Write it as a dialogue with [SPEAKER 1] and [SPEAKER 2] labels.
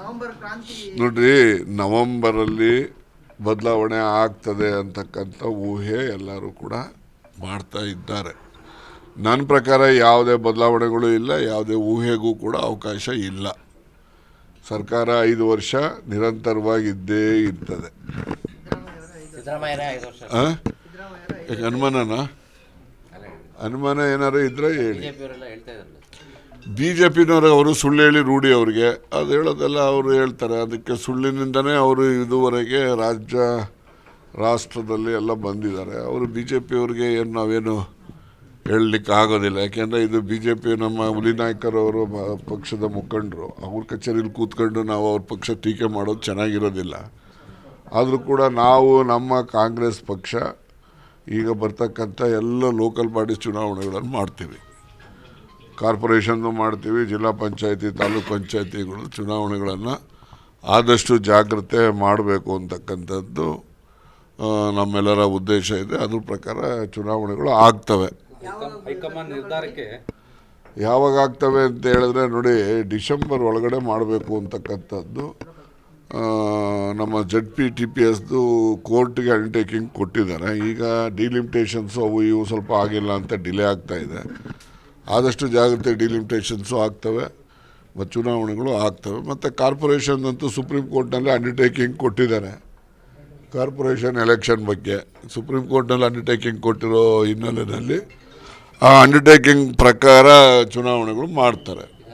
[SPEAKER 1] November ಕ್ರಾಂತಿ.
[SPEAKER 2] ನೋಡ್ರಿ ನವಂಬರಲ್ಲಿ ಬದಲಾವಣೆ ಆಗ್ತದೆ ಅಂತಕ್ಕಂಥ ಊಹೆ ಎಲ್ಲರೂ ಕೂಡ ಮಾಡ್ತಾ ಇದ್ದಾರೆ. ನನ್ನ ಪ್ರಕಾರ ಯಾವುದೇ ಬದಲಾವಣೆಗಳು ಇಲ್ಲ ಯಾವುದೇ ಊಹೆಗೂ ಕೂಡ ಅವಕಾಶ ಇಲ್ಲ. ಸರ್ಕಾರ ಐದು ವರ್ಷ ನಿರಂತರವಾಗಿದ್ದೇ ಇರ್ತದೆ. ಹನುಮಾನನ? ಹನುಮಾನ ಅನುಮಾನನ ಅನುಮಾನ ಏನಾರು ಇದ್ರೆ ಹೇಳಿ.
[SPEAKER 3] ಬಿಜೆಪಿಯವರೆಲ್ಲ ಹೇಳ್ತಾ ಇದ್ರಲ್ಲ.
[SPEAKER 2] ಬಿ ಜೆ ಪಿನವರು ಸುಳ್ಳು ಹೇಳಿ ರೂಢಿ ಅವರಿಗೆ. ಅದು ಹೇಳೋದೆಲ್ಲ ಅವರು ಹೇಳ್ತಾರೆ. ಅದಕ್ಕೆ ಸುಳ್ಳಿನಿಂದನೇ ಅವರು ಇದುವರೆಗೆ ರಾಜ್ಯ, ರಾಷ್ಟ್ರದಲ್ಲಿ ಎಲ್ಲ ಬಂದಿದ್ದಾರೆ. ಅವರು ಬಿ ಜೆ ಪಿಯವ್ರಿಗೆ ಏನು ನಾವೇನು ಹೇಳಲಿಕ್ಕೆ ಆಗೋದಿಲ್ಲ. ಯಾಕೆಂದರೆ ಇದು ಬಿ ಜೆ ಪಿ ನಮ್ಮ ಹುಲಿ ನಾಯ್ಕರವರು ಮ- ಪಕ್ಷದ ಮುಖಂಡರು. ಅವ್ರ ಕಚೇರಿಲಿ ಕೂತ್ಕೊಂಡು ನಾವು ಅವ್ರ ಪಕ್ಷ ಟೀಕೆ ಮಾಡೋದು ಚೆನ್ನಾಗಿರೋದಿಲ್ಲ. ಆದರೂ ಕೂಡ ನಾವು ನಮ್ಮ ಕಾಂಗ್ರೆಸ್ ಪಕ್ಷ ಈಗ ಬರ್ತಕ್ಕಂಥ ಎಲ್ಲ ಲೋಕಲ್ ಬಾಡಿ ಚುನಾವಣೆಗಳನ್ನು ಮಾಡ್ತೀವಿ. ಕಾರ್ಪೊರೇಷನ್ನು ಮಾಡ್ತೀವಿ ಜಿಲ್ಲಾ ಪಂಚಾಯತಿ ತಾಲೂಕು ಪಂಚಾಯತಿಗಳು ಚುನಾವಣೆಗಳನ್ನು ಆದಷ್ಟು ಜಾಗ್ರತೆ ಮಾಡಬೇಕು ಅಂತಕ್ಕಂಥದ್ದು ನಮ್ಮೆಲ್ಲರ ಉದ್ದೇಶ ಇದೆ. ಅದ್ರ ಪ್ರಕಾರ ಚುನಾವಣೆಗಳು ಆಗ್ತವೆ.
[SPEAKER 4] ನಿರ್ಧಾರಕ್ಕೆ
[SPEAKER 2] ಯಾವಾಗ ಆಗ್ತವೆ ಅಂತ ಹೇಳಿದ್ರೆ ನೋಡಿ ಡಿಸೆಂಬರ್ ಒಳಗಡೆ ಮಾಡಬೇಕು ಅಂತಕ್ಕಂಥದ್ದು ನಮ್ಮ ಜಡ್ ಪಿ ಟಿ ಪಿ ಎಸ್ದು ಕೋರ್ಟ್ಗೆ ಅಂಡರ್ಟೇಕಿಂಗ್ ಕೊಟ್ಟಿದ್ದಾರೆ. ಈಗ ಡಿಲಿಮಿಟೇಷನ್ಸು ಅವು ಇವು ಸ್ವಲ್ಪ ಆಗಿಲ್ಲ ಅಂತ ಡಿಲೇ ಆಗ್ತಾ ಇದೆ. ಆದಷ್ಟು ಜಾಗ್ರತೆ ಡಿಲಿಮಿಟೇಷನ್ಸು ಆಗ್ತವೆ ಮತ್ತು ಚುನಾವಣೆಗಳು ಆಗ್ತವೆ, ಮತ್ತು ಕಾರ್ಪೊರೇಷನ್ ಅಂತೂ ಸುಪ್ರೀಂ ಕೋರ್ಟ್ನಲ್ಲಿ ಅಂಡರ್ಟೇಕಿಂಗ್ ಕೊಟ್ಟಿದ್ದಾರೆ. ಕಾರ್ಪೊರೇಷನ್ ಎಲೆಕ್ಷನ್ ಬಗ್ಗೆ. ಸುಪ್ರೀಂ ಕೋರ್ಟ್ನಲ್ಲಿ ಅಂಡರ್ಟೇಕಿಂಗ್ ಕೊಟ್ಟಿರೋ ಹಿನ್ನೆಲೆಯಲ್ಲಿ ಆ ಅಂಡರ್ಟೇಕಿಂಗ್ ಪ್ರಕಾರ ಚುನಾವಣೆಗಳು ಮಾಡ್ತಾರೆ.